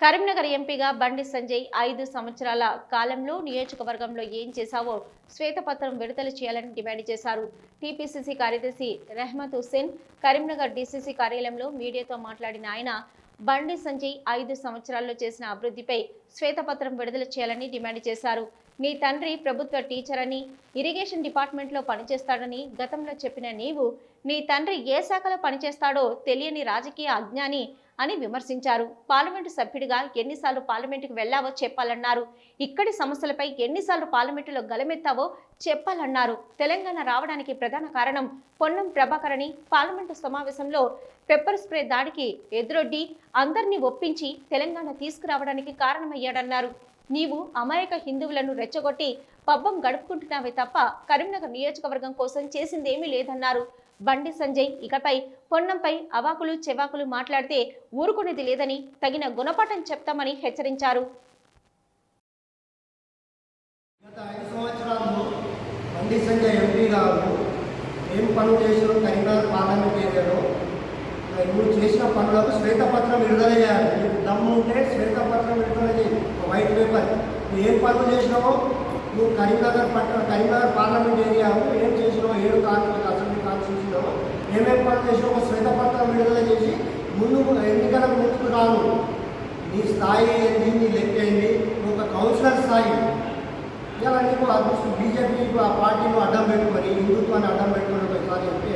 కరీంనగర్ ఎంపీగా బండి సంజయ్ ఐదు సంవత్సరాల కాలంలో నియోజకవర్గంలో ఏం చేశావో శ్వేతపత్రం విడుదల చేయాలని డిమాండ్ చేశారు. టీపీసీసీ కార్యదర్శి రెహమత్ హుస్సేన్ కరీంనగర్ డీసీసీ కార్యాలయంలో మీడియాతో మాట్లాడిన ఆయన బండి సంజయ్ ఐదు సంవత్సరాల్లో చేసిన అభివృద్ధిపై శ్వేతపత్రం విడుదల చేయాలని డిమాండ్ చేశారు. నీ తండ్రి ప్రభుత్వ టీచర్ అని ఇరిగేషన్ డిపార్ట్మెంట్లో పనిచేస్తాడని గతంలో చెప్పిన నీవు నీ తండ్రి ఏ శాఖలో పనిచేస్తాడో తెలియని రాజకీయ అజ్ఞాని అని విమర్శించారు. పార్లమెంటు సభ్యుడిగా ఎన్నిసార్లు పార్లమెంటుకు వెళ్ళావో చెప్పాలన్నారు. ఇక్కడి సమస్యలపై ఎన్నిసార్లు పార్లమెంటులో గలమెత్తావో చెప్పాలన్నారు. తెలంగాణ రావడానికి ప్రధాన కారణం పొన్నం ప్రభాకర్ అని పార్లమెంటు సమావేశంలో పెప్పర్ స్ప్రే దాడికి ఎదురొడ్డి అందరినీ ఒప్పించి తెలంగాణ తీసుకురావడానికి కారణమయ్యాడన్నారు నీవు అమాయక హిందువులను రెచ్చగొట్టి పబ్బం గడుపుకుంటున్నావే తప్ప కరీంనగర్ నియోజకవర్గం కోసం చేసిందేమీ లేదన్నారు. బండి సంజయ్ ఇకపై పొన్నంపై అవాకులు చెవాకులు మాట్లాడితే ఊరుకునేది లేదని తగిన గుణపాఠం చెప్తామని హెచ్చరించారు. బండి సంజయ్ ఎంపీ గారు ఏం పనులు కరీంనగర్ పార్లమెంట్ ఏరియాలో నువ్వు చేసిన పనులకు శ్వేతపత్రం విడుదల చేయాలి. నీకు దమ్ము ఉంటే శ్వేతపత్రం విడుదల చేయి. ఒక వైట్ పేపర్ నువ్వు ఏం పనులు చేసినావో నువ్వు కరీంనగర్ పట్టణ కరీంనగర్ పార్లమెంట్ ఏరియాకు ఏం చేసినావో ఏడు కాన్స్టిట్యూషన్ అసెంబ్లీ కాన్స్టిట్యూషన్లో ఏమేం పనులు చేసినావు ఒక శ్వేతపత్రం విడుదల చేసి ముందు ఎన్నికలకు ముందుకు రాను. నీ స్థాయి ఏంది? నీ లెక్క ఏంది? నువ్వు ఒక కౌన్సిలర్ స్థాయి. ఇలా నీకు అదృష్టం బీజేపీ ఆ పార్టీని అడ్డం పెట్టుకొని హిందుత్వాన్ని అడ్డం పెట్టుకొని ఒకసారి చెప్తే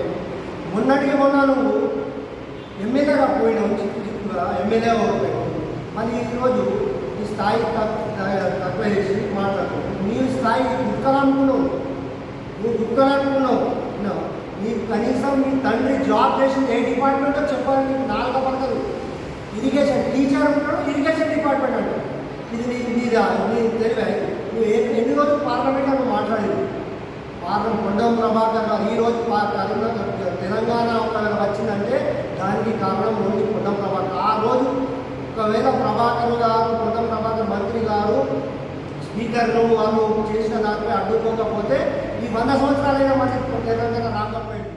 మొన్నటికి మొన్న నువ్వు ఎమ్మెల్యేగా పోయినాం చిక్కు చిక్కుగా ఎమ్మెల్యే పోయినావు మరి ఈరోజు ఈ స్థాయి తక్కువ తక్కువ చేసి మాట్లాడుతున్నావు నీ స్థాయి దుఃఖాలనుకున్నావు నువ్వు దుఃఖాలనుకున్నావు నీ కనీసం నీ తండ్రి జాబ్ చేసింది ఏ డిపార్ట్మెంటో చెప్పాలి నీకు నాలుగో పడతారు ఇరిగేషన్ టీచర్ ఉంటాడు ఇరిగేషన్ డిపార్ట్మెంట్ అంటాడు. ఇది నీ నీదా నీ తెలివే. నువ్వు ఏ ఎన్ని రోజులు పార్లమెంట్లో నువ్వు మాట్లాడేది? పార్లమెంట్ కొండ ప్రభాకర్ గారు ఈ రోజు తెలంగాణ వచ్చిన ఒకవేళ ప్రభాకర్ గారు కొండం ప్రభాకర్ మంత్రి గారు స్పీకర్లు వాళ్ళు చేసిన దానిపై అడ్డుకోకపోతే ఈ వంద సంవత్సరాలైనా మనకి తెలంగాణ రాకపోయింది.